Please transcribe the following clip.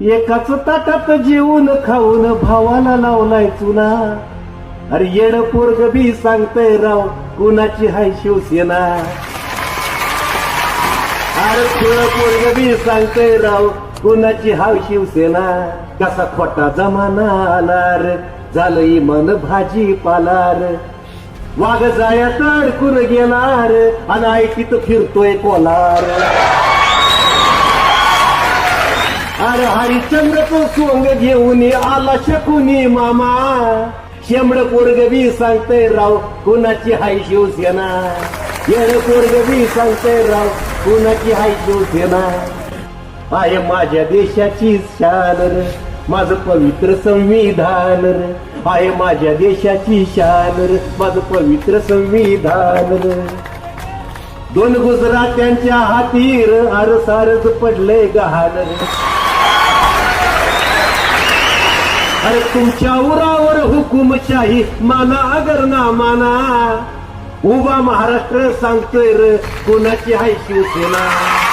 एकाच ताटात जेवून खाऊन भावाला लावलाय चुना. अरे येड पोरग बी सांगतय राव कुणाची हाय शिवसेना? अरे खुळ पोरग बी सांगतय राव कुणाची हाव शिवसेना? कसा खोटा जमाना आलार झालं इमान भाजी पालार वाघ जायात अडकून गेलार आणि ऐकीत फिरतोय कोलार. अरे हरिश्चंद्रचं सोंग घेऊन आला शकुनी मामा. शेंबड पोरग बी सांगतय राव कुणाची हाय शिवसेना येड पोरग बी सांगतय राव कुणाची हाय शिवसेना आय माझ्या देशाची शान र माझं पवित्र संविधान र. आय माझ्या देशाची शान र माझं पवित्र संविधान र. दोन गुजरात्यांच्या हातीर अरसारच पडले गहान अरे तुमच्या उरावर हुकुमशाही माना अगर ना माना. उभा महाराष्ट्र सांगतोय र कुणाची हाय शिवसेना?